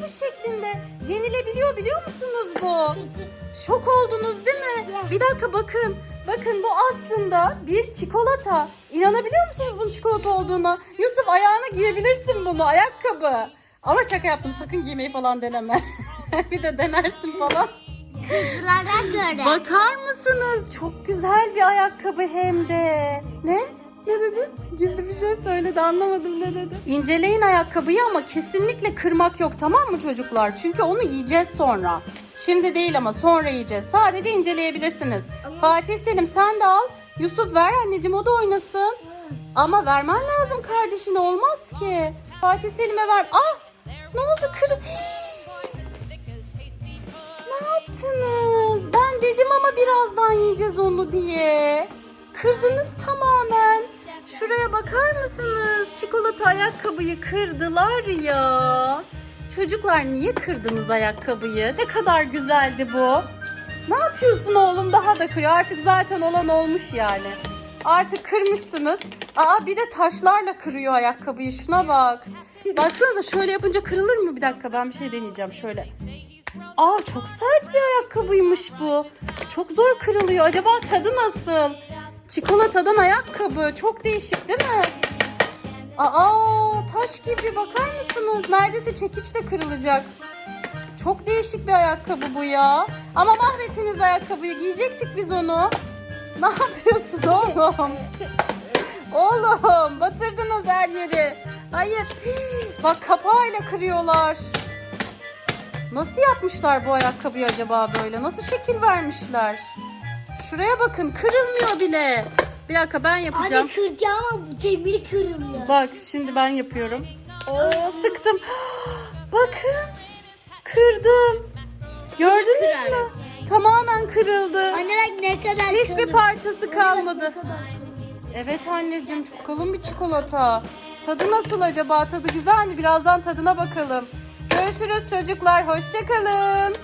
şeklinde yenilebiliyor biliyor musunuz bu? Şok oldunuz değil mi? Bir dakika bakın. Bakın bu aslında bir çikolata. İnanabiliyor musunuz bunun çikolata olduğuna? Yusuf ayağına giyebilirsin bunu ayakkabı. Ama şaka yaptım sakın giymeyi falan deneme. bir de denersin falan. Bakar mısınız? Çok güzel bir ayakkabı hem de. Ne? Ne dedin? Gizli bir şey söyledi anlamadım ne dedi. İnceleyin ayakkabıyı ama kesinlikle kırmak yok tamam mı çocuklar? Çünkü onu yiyeceğiz sonra. Şimdi değil ama sonra yiyeceğiz. Sadece inceleyebilirsiniz. Ama- Fatih Selim sen de al. Yusuf ver anneciğim o da oynasın. Ama vermen lazım kardeşine olmaz ki. Fatih Selim'e ver. Ah! Ne oldu kır? Ne yaptınız? Ben dedim ama birazdan yiyeceğiz onu diye. Kırdınız tamamen. Şuraya bakar mısınız? Çikolata ayakkabıyı kırdılar ya. Çocuklar niye kırdınız ayakkabıyı? Ne kadar güzeldi bu. Ne yapıyorsun oğlum? Daha da kırıyor. Artık zaten olan olmuş yani. Artık kırmışsınız. Aa bir de taşlarla kırıyor ayakkabıyı. Şuna bak. Baksanıza şöyle yapınca kırılır mı? Bir dakika ben bir şey deneyeceğim şöyle. Aa çok sert bir ayakkabıymış bu. Çok zor kırılıyor. Acaba tadı nasıl? Çikolatadan ayakkabı. Çok değişik değil mi? Aa taş gibi bakar mısınız? Neredeyse çekiçle kırılacak. Çok değişik bir ayakkabı bu ya. Ama mahvettiniz ayakkabıyı. Giyecektik biz onu. Ne yapıyorsun oğlum? Oğlum batırdınız her yeri. Hayır. Bak kapağıyla kırıyorlar. Nasıl yapmışlar bu ayakkabıyı acaba böyle? Nasıl şekil vermişler? Şuraya bakın kırılmıyor bile. Bir dakika ben yapacağım. Anne kıracağım ama bu demir kırılıyor. Bak şimdi ben yapıyorum. Oo sıktım. Bakın. Kırdım. Gördünüz mü? Tamamen kırıldı. Anne bak ne kadar Hiçbir kalın. parçası Anne bak kalmadı. Ne kadar kalın. Evet anneciğim çok kalın bir çikolata. Tadı nasıl acaba? Tadı güzel mi? Birazdan tadına bakalım. Görüşürüz çocuklar. Hoşçakalın.